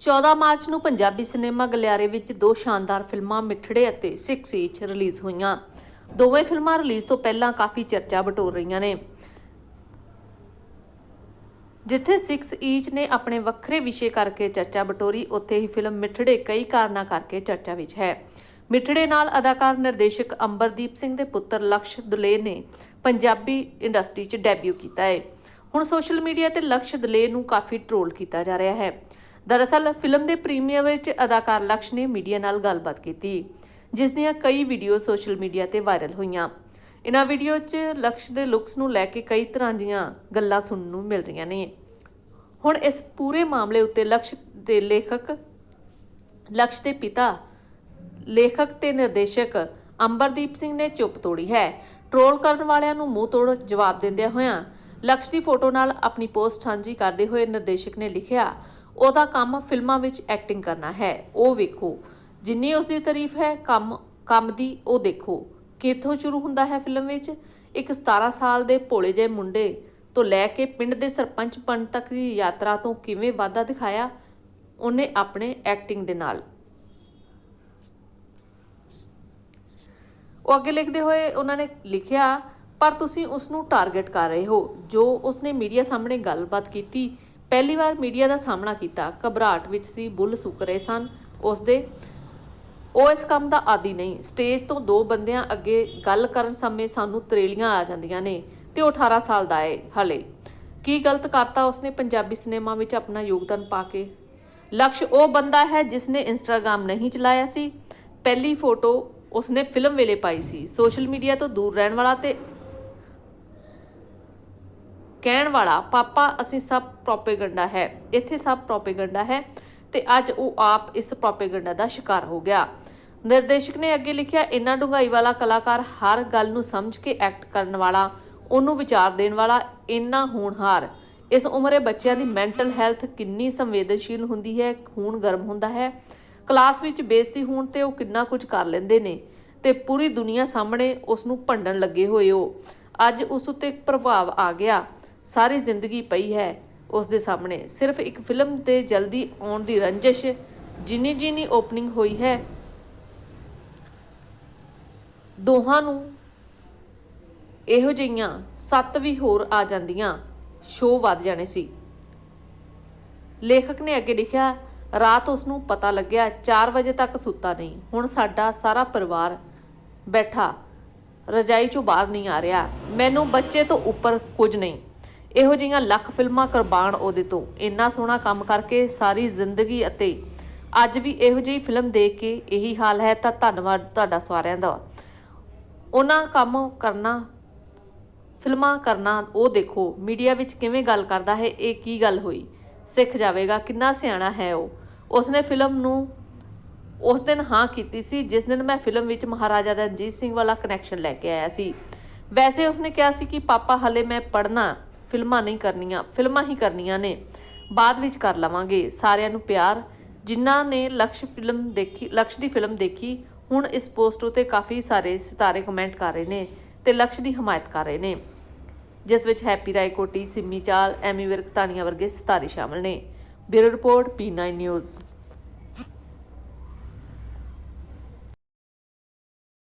14 March ਨੂੰ Punjabi cinema ਗਲਿਆਰੇ ਵਿੱਚ ਦੋ ਸ਼ਾਨਦਾਰ ਫਿਲਮਾਂ ਮਿੱਠੜੇ ਅਤੇ 6 ਈਚ ਰਿਲੀਜ਼ ਹੋਈਆਂ। ਦੋਵੇਂ ਫਿਲਮਾਂ ਰਿਲੀਜ਼ ਤੋਂ ਪਹਿਲਾਂ ਕਾਫੀ ਚਰਚਾ ਬਟੋਰ ਰਹੀਆਂ ਨੇ। ਜਿੱਥੇ 6 ਈਚ ਨੇ ਆਪਣੇ ਵੱਖਰੇ ਵਿਸ਼ੇ ਕਰਕੇ ਚਰਚਾ ਬਟੋਰੀ, ਉੱਥੇ ਹੀ ਫਿਲਮ ਮਿੱਠੜੇ ਕਈ ਕਾਰਨਾਂ ਕਰਕੇ ਚਰਚਾ ਵਿੱਚ ਹੈ। ਮਿੱਠੜੇ ਨਾਲ ਅਦਾਕਾਰ ਨਿਰਦੇਸ਼ਕ ਅੰਬਰਦੀਪ ਸਿੰਘ ਦੇ ਪੁੱਤਰ ਲਕਸ਼ ਦੁਲੇ ਨੇ ਪੰਜਾਬੀ ਇੰਡਸਟਰੀ 'ਚ ਡੈਬਿਊ ਕੀਤਾ ਹੈ। ਹੁਣ ਸੋਸ਼ਲ ਮੀਡੀਆ ਤੇ ਲਕਸ਼ ਦੁਲੇ ਨੂੰ ਕਾਫੀ ਟ੍ਰੋਲ ਕੀਤਾ ਜਾ ਰਿਹਾ ਹੈ। ਦਰਅਸਲ ਫਿਲਮ ਦੇ ਪ੍ਰੀਮੀਅਰ ਵਿੱਚ ਅਦਾਕਾਰ ਲਕਸ਼ ਨੇ ਮੀਡੀਆ ਨਾਲ ਗੱਲਬਾਤ ਕੀਤੀ, ਜਿਸ ਦੀਆਂ ਕਈ ਵੀਡੀਓ ਸੋਸ਼ਲ ਮੀਡੀਆ ਤੇ ਵਾਇਰਲ ਹੋਈਆਂ। ਇਨ੍ਹਾਂ ਵੀਡੀਓ 'ਚ ਲਕਸ਼ ਦੇ ਲੁੱਕਸ ਨੂੰ ਲੈ ਕੇ ਕਈ ਤਰ੍ਹਾਂ ਦੀਆਂ ਗੱਲਾਂ ਸੁਣਨ ਨੂੰ ਮਿਲ ਰਹੀਆਂ ਨੇ। ਹੁਣ ਇਸ ਪੂਰੇ ਮਾਮਲੇ ਉੱਤੇ ਲਕਸ਼ ਦੇ ਲੇਖਕ, ਲਕਸ਼ ਦੇ ਪਿਤਾ, ਲੇਖਕ ਤੇ ਨਿਰਦੇਸ਼ਕ ਅੰਬਰਦੀਪ ਸਿੰਘ ਨੇ ਚੁੱਪ ਤੋੜੀ ਹੈ। ਟ੍ਰੋਲ ਕਰਨ ਵਾਲਿਆਂ ਨੂੰ ਮੂੰਹ ਤੋੜ ਜਵਾਬ ਦਿੰਦਿਆਂ ਹੋਇਆਂ ਲਕਸ਼ ਦੀ ਫੋਟੋ ਨਾਲ ਆਪਣੀ ਪੋਸਟ ਸਾਂਝੀ ਕਰਦੇ ਹੋਏ ਨਿਰਦੇਸ਼ਕ ਨੇ ਲਿਖਿਆ ਉਹਦਾ ਕੰਮ ਫਿਲਮਾਂ ਵਿੱਚ ਐਕਟਿੰਗ ਕਰਨਾ ਹੈ। ਉਹ ਵੇਖੋ। ਜਿੰਨੀ ਉਸ ਦੀ ਤਾਰੀਫ ਹੈ, ਕੰਮ ਕੰਮ ਦੀ ਉਹ ਦੇਖੋ। ਕਿੱਥੋਂ ਸ਼ੁਰੂ ਹੁੰਦਾ ਹੈ ਫਿਲਮ ਵਿੱਚ? ਇੱਕ 17 ਸਾਲ ਦੇ ਭੋਲੇ ਜਿਹੇ ਮੁੰਡੇ ਤੋਂ ਲੈ ਕੇ ਪਿੰਡ ਦੇ ਸਰਪੰਚ ਬਣ ਤੱਕ ਦੀ ਯਾਤਰਾ ਤੋਂ ਕਿਵੇਂ ਵਾਧਾ ਦਿਖਾਇਆ, ਉਹਨੇ ਆਪਣੇ ਐਕਟਿੰਗ ਦੇ ਨਾਲ। ਉਹ ਅੱਗੇ ਲਿਖਦੇ ਹੋਏ ਉਹਨਾਂ ਨੇ ਲਿਖਿਆ, ਪਰ ਤੁਸੀਂ ਉਸ ਨੂੰ ਟਾਰਗੇਟ ਕਰ ਰਹੇ ਹੋ। ਜੋ ਉਸਨੇ ਮੀਡੀਆ ਸਾਹਮਣੇ ਗੱਲਬਾਤ ਕੀਤੀ ਪਹਿਲੀ ਵਾਰ ਮੀਡੀਆ ਦਾ ਸਾਹਮਣਾ ਕੀਤਾ, ਘਬਰਾਹਟ ਵਿੱਚ ਸੀ, ਬੁੱਲ ਸੁੱਕ ਰਹੇ ਸਨ। ਉਸਦੇ ਉਹ ਇਸ ਕੰਮ ਦਾ ਆਦੀ ਨਹੀਂ, ਸਟੇਜ ਤੋਂ ਦੋ ਬੰਦਿਆਂ ਅੱਗੇ ਗੱਲ ਕਰਨ ਸਮੇਂ ਸਾਨੂੰ ਤਰੇਲੀਆਂ ਆ ਜਾਂਦੀਆਂ ਨੇ ਤੇ ਉਹ 18 ਸਾਲ ਦਾ ਹੈ ਹਲੇ। ਕੀ ਗਲਤ ਕਰਤਾ ਉਸਨੇ ਪੰਜਾਬੀ ਸਿਨੇਮਾ ਵਿੱਚ ਆਪਣਾ ਯੋਗਦਾਨ ਪਾ ਕੇ? ਲਕਸ਼ ਉਹ ਬੰਦਾ ਹੈ ਜਿਸ ਨੇ ਇੰਸਟਾਗ੍ਰam ਨਹੀਂ ਚਲਾਇਆ ਸੀ। ਪਹਿਲੀ ਫੋਟੋ ਉਸਨੇ ਫਿਲਮ ਵੇਲੇ ਪਾਈ ਸੀ। ਸੋਸ਼ਲ ਮੀਡੀਆ ਤੋਂ ਦੂਰ ਰਹਿਣ ਵਾਲਾ ਤੇ ਕਹਿਣ ਵਾਲਾ ਪਾਪਾ, ਅਸੀਂ ਸਭ ਪ੍ਰੋਪੇਗੈਂਡਾ ਹੈ। ਇੱਥੇ ਸਭ ਪ੍ਰੋਪੇਗੈਂਡਾ ਹੈ ਤੇ ਅੱਜ ਉਹ ਆਪ ਇਸ ਪ੍ਰੋਪੇਗੈਂਡਾ ਦਾ ਸ਼ਿਕਾਰ ਹੋ ਗਿਆ। ਨਿਰਦੇਸ਼ਕ ਨੇ ਅੱਗੇ ਲਿਖਿਆ ਇੰਨਾ ਡੂੰਘਾਈ ਵਾਲਾ ਕਲਾਕਾਰ ਹਰ ਗੱਲ ਨੂੰ ਸਮਝ ਕੇ ਐਕਟ ਕਰਨ ਵਾਲਾ, ਉਹਨੂੰ ਵਿਚਾਰ ਦੇਣ ਵਾਲਾ ਇੰਨਾ ਹੋਣਹਾਰ। ਇਸ ਉਮਰੇ ਬੱਚਿਆਂ ਦੀ ਮੈਂਟਲ ਹੈਲਥ ਕਿੰਨੀ ਸੰਵੇਦਨਸ਼ੀਲ ਹੁੰਦੀ ਹੈ, ਖੂਨ ਗਰਮ ਹੁੰਦਾ ਹੈ। ਕਲਾਸ ਵਿੱਚ ਬੇਇੱਜ਼ਤੀ ਹੋਣ ਤੇ ਉਹ ਕਿੰਨਾ ਕੁਝ ਕਰ ਲੈਂਦੇ ਨੇ ਤੇ ਪੂਰੀ ਦੁਨੀਆ ਸਾਹਮਣੇ ਉਸ ਨੂੰ ਭੰਡਣ ਲੱਗੇ ਹੋਏ ਹੋ। ਅੱਜ ਉਸ ਉੱਤੇ ਇੱਕ ਪ੍ਰਭਾਵ ਆ ਗਿਆ। ਸਾਰੀ ਜ਼ਿੰਦਗੀ ਪਈ ਹੈ ਉਸ ਦੇ ਸਾਹਮਣੇ। ਸਿਰਫ ਇੱਕ ਫਿਲਮ ਤੇ ਜਲਦੀ ਆਉਣ ਦੀ ਰੰਜਿਸ਼ ਜਿੰਨੀ ਜਿੰਨੀ ਓਪਨਿੰਗ ਹੋਈ ਹੈ, ਦੋਹਾਂ ਨੂੰ ਇਹੋ ਜਿਹੀਆਂ ਸੱਤ ਵੀ ਹੋਰ ਆ ਜਾਂਦੀਆਂ। ਸ਼ੋਅ ਵੱਧ ਜਾਣੇ ਸੀ। ਲੇਖਕ ਨੇ ਅੱਗੇ ਲਿਖਿਆ, ਰਾਤ ਉਸ ਨੂੰ ਪਤਾ ਲੱਗਿਆ 4 ਵਜੇ ਤੱਕ ਸੁੱਤਾ ਨਹੀਂ। ਹੁਣ ਸਾਡਾ ਸਾਰਾ ਪਰਿਵਾਰ ਬੈਠਾ, ਰਜਾਈ ਚੋਂ ਬਾਹਰ ਨਹੀਂ ਆ ਰਿਹਾ। ਮੈਨੂੰ ਬੱਚੇ ਤੋਂ ਉੱਪਰ ਕੁਝ ਨਹੀਂ। ਇਹੋ ਜਿਹੀਆਂ ਲੱਖ ਫਿਲਮਾਂ ਕੁਰਬਾਨ ਉਹਦੇ ਤੋਂ। ਇੰਨਾ ਸੋਹਣਾ ਕੰਮ ਕਰਕੇ ਸਾਰੀ ਜ਼ਿੰਦਗੀ ਅਤੇ ਅੱਜ ਵੀ ਇਹੋ ਜਿਹੀ ਫਿਲਮ ਦੇਖ ਕੇ ਇਹੀ ਹਾਲ ਹੈ, ਤਾਂ ਧੰਨਵਾਦ ਤੁਹਾਡਾ ਸਾਰਿਆਂ ਦਾ। ਉਹਨਾਂ ਕੰਮ ਕਰਨਾ, ਫਿਲਮਾਂ ਕਰਨਾ, ਉਹ ਦੇਖੋ, ਮੀਡੀਆ ਵਿੱਚ ਕਿਵੇਂ ਗੱਲ ਕਰਦਾ ਹੈ, ਇਹ ਕੀ ਗੱਲ ਹੋਈ? ਸਿੱਖ ਜਾਵੇਗਾ, ਕਿੰਨਾ ਸਿਆਣਾ ਹੈ ਉਹ। ਉਸਨੇ ਫਿਲਮ ਨੂੰ ਉਸ ਦਿਨ ਹਾਂ ਕੀਤੀ ਸੀ, ਜਿਸ ਦਿਨ ਮੈਂ ਫਿਲਮ ਵਿੱਚ ਮਹਾਰਾਜਾ ਰਣਜੀਤ ਸਿੰਘ ਵਾਲਾ ਕਨੈਕਸ਼ਨ ਲੈ ਕੇ ਆਇਆ ਸੀ। ਵੈਸੇ ਉਸਨੇ ਕਿਹਾ ਸੀ ਕਿ, ਪਾਪਾ, ਹਲੇ ਮੈਂ ਪੜ੍ਹਨਾ ਫਿਲਮਾਂ ਨਹੀਂ ਕਰਨੀਆਂ, ਫਿਲਮਾਂ ਹੀ ਕਰਨੀਆਂ ਨੇ। ਬਾਅਦ ਵਿੱਚ ਕਰ ਲਵਾਂਗੇ। ਸਾਰਿਆਂ ਨੂੰ ਪਿਆਰ। ਜਿਨ੍ਹਾਂ ਨੇ ਲਕਸ਼ ਫਿਲਮ ਦੇਖੀ, ਲਕਸ਼ ਦੀ ਫਿਲਮ ਦੇਖੀ, ਹੁਣ ਇਸ ਪੋਸਟ ਉਤੇ ਕਾਫੀ ਸਾਰੇ ਸਿਤਾਰੇ ਕਮੈਂਟ ਕਰ ਰਹੇ ਨੇ ਤੇ ਲਕਸ਼ ਦੀ ਹਮਾਇਤ ਕਰ ਰਹੇ ਨੇ। ਜਿਸ ਵਿੱਚ ਹੈਪੀ ਰਾਏਕੋਟੀ, ਸਿੰਮੀ ਚਾਲ, ਐਮੀ ਵਿਰਕ ਧਾਨੀਆ ਵਰਗੇ ਸਿਤਾਰੇ ਸ਼ਾਮਲ ਨੇ। Bureau report P9 news.